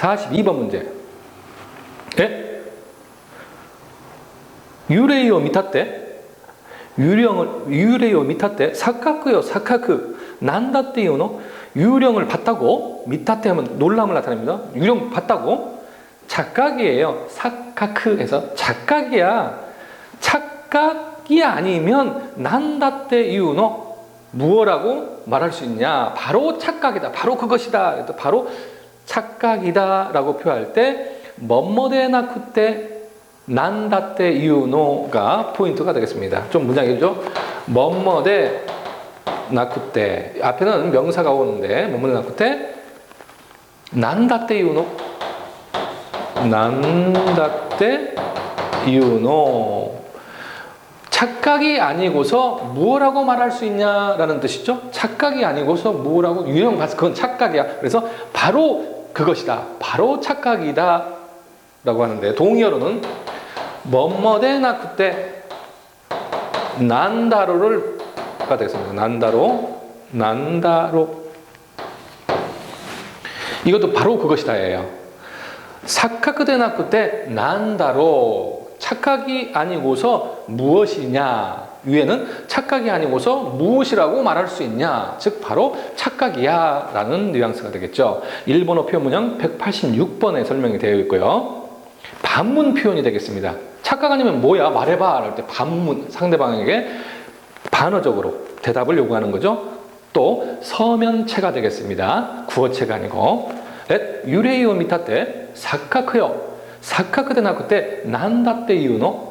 42번 문제. 예? 유레이오 미타 때 유령을 유레이오 미타 때 사카크요 사카크 난다떼요노 유령을 봤다고 미타테 하면 놀람을 나타냅니다. 유령 봤다고 착각이에요. 사카크에서 착각이야. 착각이 아니면 난다떼 이유노 무엇라고 말할 수 있냐? 바로 착각이다. 바로 그것이다. 바로 착각이다라고 표할 때 뭐뭐데나쿠 때 난다때 이유노가 포인트가 되겠습니다. 좀 문장이죠. 뭐뭐데 나쿠 때 앞에는 명사가 오는데 뭐뭐데 나쿠 때 난다때 이유노 난다때 이유노 착각이 아니고서 무엇라고 말할 수 있냐라는 뜻이죠. 착각이 아니고서 무엇라고 유형 봤어. 그건 착각이야. 그래서 바로 그것이다. 바로 착각이다. 라고 하는데 동의어로는 뭐뭐데나 그때 난다로를 가 되겠습니다. 난다로 난다로 이것도 바로 그것이다예요. 사카크데나 그때 난다로 착각이 아니고서 무엇이냐? 위에는 착각이 아니고서 무엇이라고 말할 수 있냐? 즉 바로 착각이야 라는 뉘앙스가 되겠죠. 일본어 표현문형 186번에 설명이 되어 있고요. 반문 표현이 되겠습니다. 착각 아니면 뭐야? 말해봐! 할 때 반문 상대방에게 반어적으로 대답을 요구하는 거죠. 또 서면체가 되겠습니다. 구어체가 아니고. 유레이오 미타 때 사카크요 錯覚でなくて何だっていうの？